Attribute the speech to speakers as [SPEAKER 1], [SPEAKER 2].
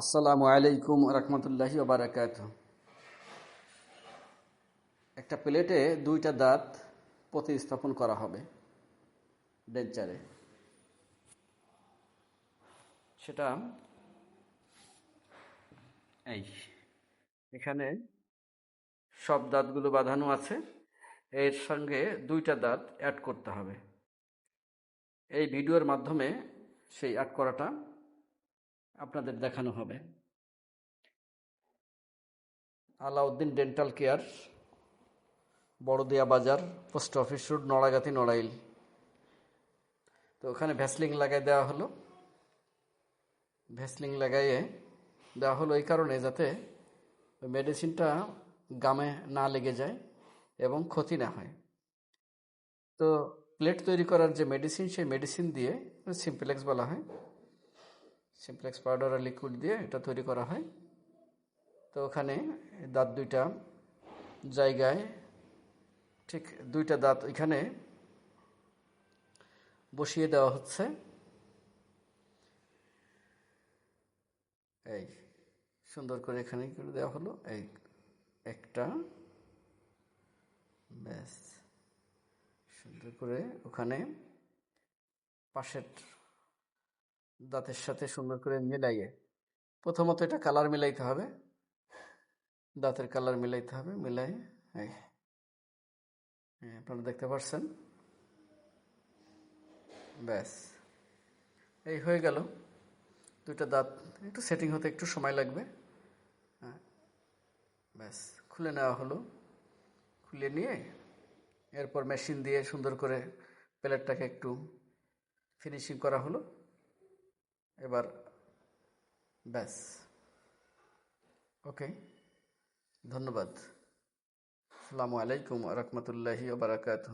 [SPEAKER 1] আসসালামু আলাইকুম রহমতুল্লাহি ওবরাকাত একটা প্লেটে দুইটা দাঁত প্রতিস্থাপন করা হবে ডেঞ্চারে সেটা এই, এখানে সব দাঁতগুলো বাঁধানো আছে। এর সঙ্গে দুইটা দাঁত অ্যাড করতে হবে। এই ভিডিওর মাধ্যমে সেই অ্যাড করাটা আপনাদের দেখানো হবে। Alauddin dental care, Borodia Bazar, post office road, Naragati, Narail. তো ওখানে ভ্যাসলিং লাগাই দেওয়া হলো। ভ্যাসলিং লাগাইয়ে দেওয়া হলো এই কারণে যাতে ওই মেডিসিনটা গামে না লেগে যায় এবং ক্ষতি না হয়। তো প্লেট তৈরি করার যে মেডিসিন, সেই মেডিসিন দিয়ে সিম্পলেক্স বলা হয়। সিমপ্লেক্স পাউডার আর লিকুইড দিয়ে এটা তৈরি করা হয়। তো ওখানে দাঁত দুইটা জায়গায় ঠিক দুইটা দাঁত ওইখানে বসিয়ে দেওয়া হচ্ছে। এই সুন্দর করে এখানে করে দেওয়া হলো। এই একটা ব্যাস। সুন্দর করে ওখানে পাশের দাঁতের সাথে সুন্দর করে মিলাইয়ে, প্রথমত এটা কালার মিলাইতে হবে। দাঁতের কালার মিলাইতে হবে মিলাই আপনারা দেখতে পাচ্ছেন ব্যাস, এই হয়ে গেল। দুইটা দাঁত, একটু সেটিং হতে একটু সময় লাগবে। হ্যাঁ ব্যাস, খুলে নেওয়া হলো। খুলে নিয়ে এরপর মেশিন দিয়ে সুন্দর করে প্লেটটাকে একটু ফিনিশিং করা হলো। এবার ব্যাস। ওকে ধন্যবাদ। আসসালামু আলাইকুম রহমতুল্লাহি বারাকাতু